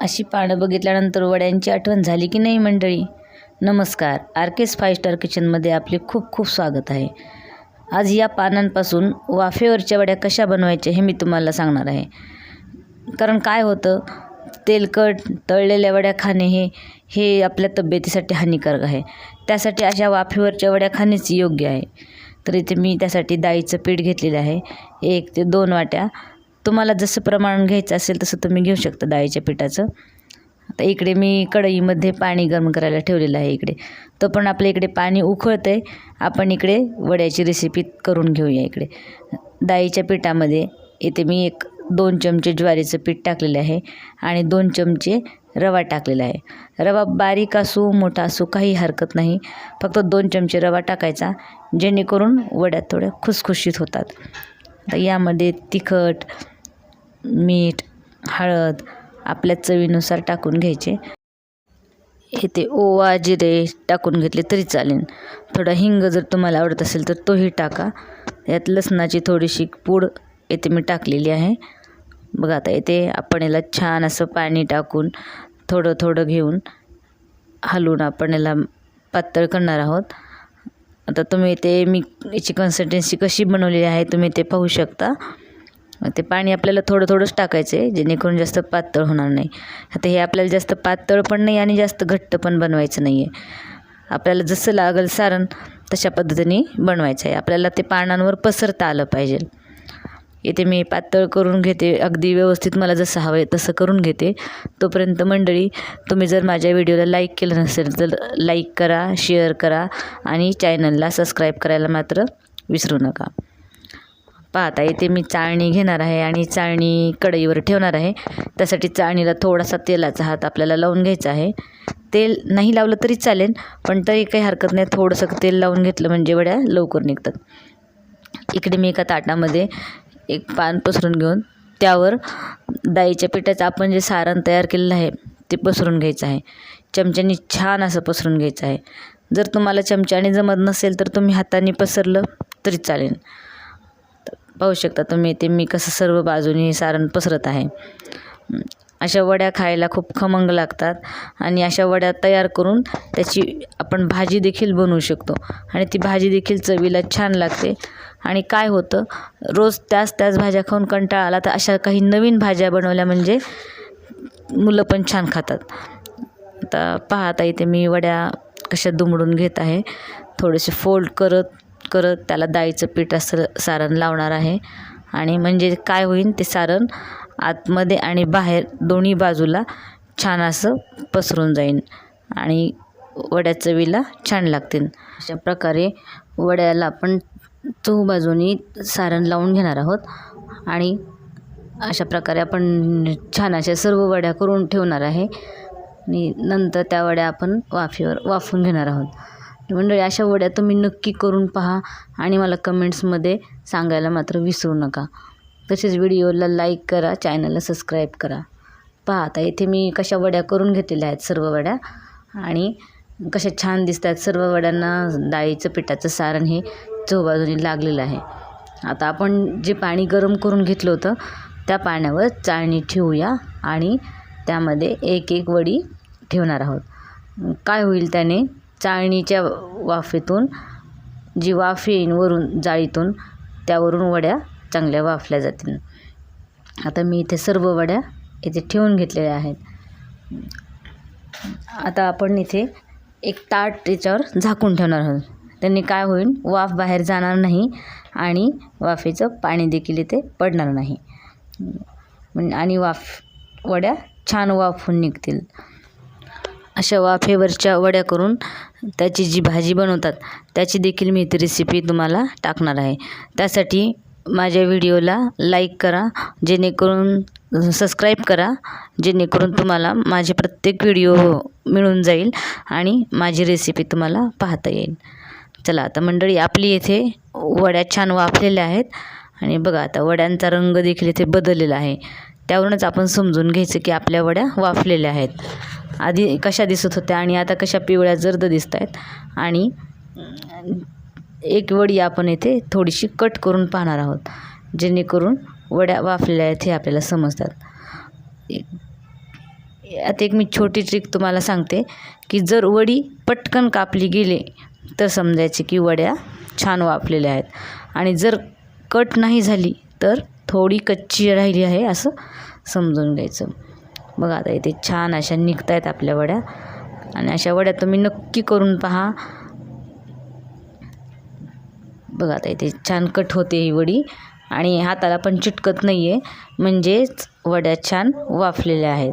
अशी पानं बघितल्यानंतर वड्यांची आठवण झाली की नाही मंडळी? नमस्कार. आर केस फाय स्टार किचनमध्ये आपले खूप खूप स्वागत आहे. आज या पानांपासून वाफेवरच्या वड्या कशा बनवायच्या हे मी तुम्हाला सांगणार आहे. कारण काय होतं? तेलकट तळलेल्या वड्या खाणे हे हे आपल्या तब्येतीसाठी हानिकारक आहे. त्यासाठी अशा वाफेवरच्या वड्या खाणेच योग्य आहे. तर इथे मी त्यासाठी डाळीचं पीठ घेतलेलं आहे. एक ते दोन वाट्या तुम्हाला जसं प्रमाण घ्यायचं असेल तसं तुम्ही घेऊ शकता डाळीच्या पिठाचं. आता इकडे मी कढईमध्ये पाणी गरम करायला ठेवलेलं आहे इकडे. तो पण आपल्या इकडे पाणी उकळतं आहे आपण इकडे वड्याची रेसिपी करून घेऊया इकडे. डाळीच्या पिठामध्ये इथे मी एक दोन चमचे ज्वारीचं पीठ टाकलेलं आहे आणि दोन चमचे रवा टाकलेला आहे. रवा बारीक असू मोठा असू काही हरकत नाही. फक्त दोन चमचे रवा टाकायचा जेणेकरून वड्या थोड्या खुसखुशीत होतात. आता यामध्ये तिखट मीठ हळद आपल्या चवीनुसार टाकून घ्यायचे. इथे ओवा जिरे टाकून घेतले तरी चालेल. थोडा हिंग जर तुम्हाला आवडत असेल तर तोही टाका. यात लसणाची थोडीशी पूड येथे मी टाकलेली आहे. बघा आता इथे आपण याला छान असं पाणी टाकून थोडं थोडं घेऊन हलवून आपण याला पातळ करणार आहोत. आता तुम्ही ते मी याची कन्सिस्टन्सी कशी बनवलेली आहे तुम्ही ते पाहू शकता. मग ते पाणी आपल्याला थोडं थोडंच टाकायचं आहे जेणेकरून जास्त पातळ होणार नाही. आता हे आपल्याला जास्त पातळ पण नाही आणि जास्त घट्ट पण बनवायचं नाही आहे आपल्याला जसं लागेल सारण तशा पद्धतीने बनवायचं आहे. आपल्याला ते पानांवर पसरता आलं पाहिजे. इथे मी पातळ करून घेते अगदी व्यवस्थित मला जसं हवं आहे तसं करून घेते. तोपर्यंत मंडळी तुम्ही जर माझ्या व्हिडिओला लाईक केलं नसेल तर लाईक करा शेअर करा आणि चॅनलला सबस्क्राईब करायला मात्र विसरू नका. पाहता इथे मी चाळणी घेणार आहे आणि चाळणी कढईवर ठेवणार आहे. त्यासाठी चाळणीला थोडासा तेलाचा हात आपल्याला लावून घ्यायचा आहे. तेल नाही लावलं तरी चालेल पण तरी काही हरकत नाही. थोडंसं तेल लावून घेतलं म्हणजे वड्या लवकर निघतात. इकडे मी एका ताटामध्ये एक पान पसरून घेऊन त्यावर डाळीच्या पिठाचं आपण जे सारण तयार केलेलं आहे ते पसरून घ्यायचं आहे. चमच्यानी छान असं पसरून घ्यायचं आहे. जर तुम्हाला चमच्याने जमत नसेल तर तुम्ही हाताने पसरलं तरी चालेल. पाहू शकता तुम्ही ते मी कसं सर्व बाजूनी सारण पसरत आहे. अशा वड्या खायला खूप खमंग लागतात आणि अशा वड्या तयार करून त्याची आपण भाजी देखील बनवू शकतो. आणि ती भाजी देखील चवीला छान लागते. आणि काय होतं रोज त्याच त्याच भाज्या खाऊन कंटाळा आला तर अशा काही नवीन भाज्या बनवल्या म्हणजे मुलं पण छान खातात. आता पाहता इथे मी वड्या कशा दुमडून घेत आहे. थोडेसे फोल्ड करत करत त्याला डाळीचं पीठ असं सारण लावणार आहे. आणि म्हणजे काय होईल ते सारण आतमध्ये आणि बाहेर दोन्ही बाजूला छान असं पसरून जाईल आणि वड्या चवीला छान लागतील. अशा प्रकारे वड्याला आपण चहू बाजूनी सारण लावून घेणार आहोत. आणि अशा प्रकारे आपण छान अशा सर्व वड्या करून ठेवणार आहे. आणि नंतर त्या वड्या आपण वाफेवर वाफून घेणार आहोत. मंडळी अशा वड्या तुम्ही नक्की करून पहा आणि मला कमेंट्समध्ये सांगायला मात्र विसरू नका. तसेच व्हिडिओला लाईक करा चॅनलला सबस्क्राईब करा. पहा आता इथे मी कशा वड्या करून घेतलेल्या आहेत सर्व वड्या आणि कशा छान दिसत आहेत सर्व वड्यांना. डाळीचं पिठाचं सारण हे चौबाजूने लागलेलं आहे. आता आपण जे पाणी गरम करून घेतलं होतं त्या पाण्यावर चाळणी ठेवूया आणि त्यामध्ये एक एक वडी ठेवणार आहोत. काय होईल त्याने? चाळणीच्या वाफेतून जी वाफ येईन वरून जाळीतून त्यावरून वड्या चांगल्या वाफल्या जातील. आता मी इथे सर्व वड्या इथे ठेवून घेतलेल्या आहेत. आता आपण इथे एक ताट याच्यावर झाकून ठेवणार आहोत. त्यांनी काय होईल वाफ बाहेर जाणार नाही आणि वाफेचं पाणी देखील इथे पडणार नाही. आणि वाफ वड्या छान वाफून निघतील. अशा वाफेवरच्या वड्या करून त्याची जी भाजी बनवतात त्याची देखील मी ती रेसिपी तुम्हाला टाकणार आहे. त्यासाठी माझ्या व्हिडिओला लाईक करा जेणेकरून सबस्क्राईब करा जेणेकरून तुम्हाला माझे प्रत्येक व्हिडिओ मिळून जाईल आणि माझी रेसिपी तुम्हाला पाहता येईल. चला आता मंडळी आपली इथे वड्या छान वाफलेल्या आहेत आणि बघा आता वड्यांचा रंग देखील इथे बदललेला आहे. त्यावरूनच आपण समजून घ्यायचं की आपल्या वड्या वाफलेल्या आहेत. आधी कशा दिसत होत्या आणि आता कशा पिवळ्या जर्द दिसत आहेत आणि एक वडी आपण येथे थोडीशी कट करून पाहणार आहोत जेणेकरून वड्या वाफलेल्या आहेत हे आपल्याला समजतात. आता एक मी छोटी ट्रिक तुम्हाला सांगते की जर वडी पटकन कापली गेली तर समजायचे की वड्या छान वाफलेल्या आहेत. आणि जर कट नाही झाली तर थोडी कच्ची राहिली आहे असं समजून घ्यायचं. बघा आता इथे छान अशा निघत आहेत आपल्या वड्या. आणि अशा वड्या तुम्ही नक्की करून पहा. बघा आता इथे छान कट होते ही वडी. आणि हाताला पण चिटकत नाही आहे म्हणजेच वड्या छान वाफलेल्या आहेत.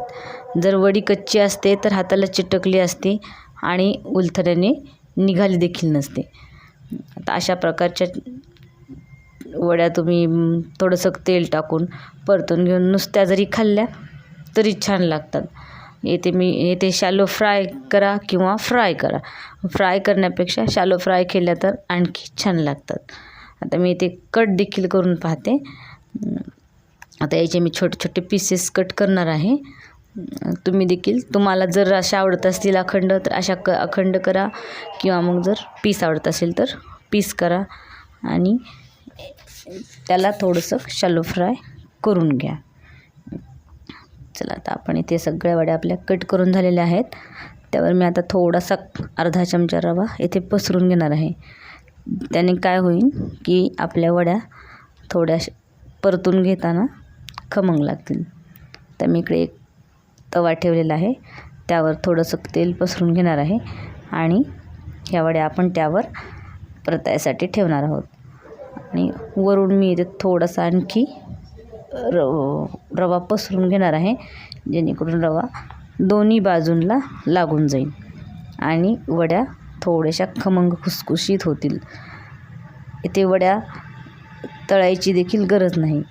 जर वडी कच्ची असते तर हाताला चिटकली असते आणि उलथऱ्याने निघाली देखील नसते. आता अशा प्रकारच्या वड्या तुम्ही थोडंसं तेल टाकून परतून घेऊन नुसत्या जरी खाल्ल्या तरी छान लागतात. येथे मी येथे शॅलो फ्राय करा किंवा फ्राय करा. फ्राय करण्यापेक्षा शॅलो फ्राय केल्या तर आणखी छान लागतात. आता मी इथे कट देखील करून पाहते. आता याचे मी छोटे छोटे पीसेस कट करणार आहे. तुम्ही देखील तुम्हाला जर अशा आवडत असतील अखंड तर अशा क अखंड करा. किंवा मग जर पीस आवडत असेल तर पीस करा. आणि त्याला थोडंसं शॅलो फ्राय करून घ्या. चला आता आपण इथे सगळ्या वड्या आपल्या कट करून झालेल्या आहेत. त्यावर मी आता थोडासा अर्धा चमचा रवा इथे पसरून घेणार आहे. त्याने काय होईल की आपल्या वड्या थोड्याश परतून घेताना खमंग लागतील. तर मी इकडे एक तवा ठेवलेला आहे. त्यावर थोडंसं तेल पसरून घेणार आहे आणि ह्या वड्या आपण त्यावर परतायसाठी ठेवणार आहोत. आणि वरून मी इथे थोडासा आणखी र रवा पसरून घेणार आहे जेणेकरून रवा दोन्ही बाजूंना लागून जाईल आणि वड्या थोड्याशा खमंग खुसखुशीत होतील. इथे वड्या तळायची देखील गरज नाही.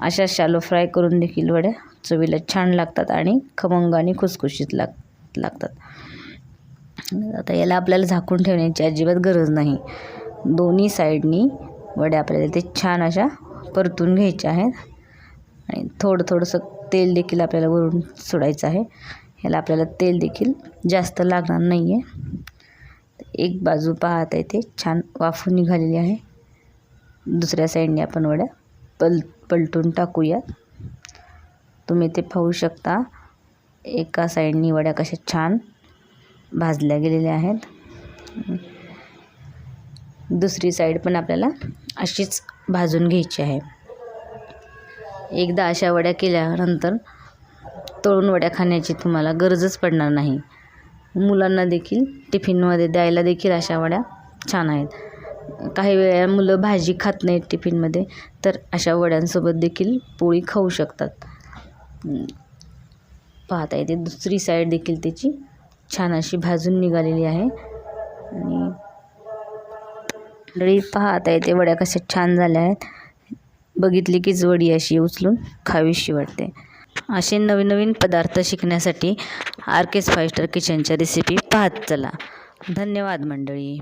अशा शालो फ्राय करून देखील वड्या चवीला छान लागतात आणि खमंग आणि खुसखुशीत लाग लागतात. आता याला आपल्याला झाकून ठेवण्याची अजिबात गरज नाही. दोन्ही साईडनी वड्या आपल्याला ते छान अशा परतून घ्यायच्या आहेत. आणि थोडं थोडंसं तेल देखील आपल्याला वरून सोडायचं आहे. ह्याला आपल्याला तेल देखील जास्त लागणार नाही आहे एक बाजू पाहत आहे ते छान वाफून निघालेली आहे. दुसऱ्या साईडने आपण वड्या पल पलटून टाकूयात. तुम्ही ते पाहू शकता. एका साईडनी वड्या कशा छान भाजल्या गेलेल्या आहेत. दुसरी साईड पण आपल्याला अशीच भाजून घ्यायची आहे. एकदा अशा वड्या केल्यानंतर तळून वड्या खाण्याची तुम्हाला गरजच पडणार नाही. मुलांना देखील टिफिनमध्ये द्यायला देखील अशा वड्या छान आहेत. काही वेळा मुलं भाजी खात नाहीत टिफिनमध्ये तर अशा वड्यांसोबत देखील पोळी खाऊ शकतात. पाहता येते दुसरी साईड देखील त्याची छान अशी भाजून निघालेली आहे. आणि मंडळी पाहता येते वड्या कशा छान झाल्या आहेत. बघितली की वडी अशी उचलून खावीशी वाटते. असे नवीन नवीन पदार्थ शिकण्यासाठी आर केस फाईव्ह स्टार किचनच्या रेसिपी पाहत चला. धन्यवाद मंडळी.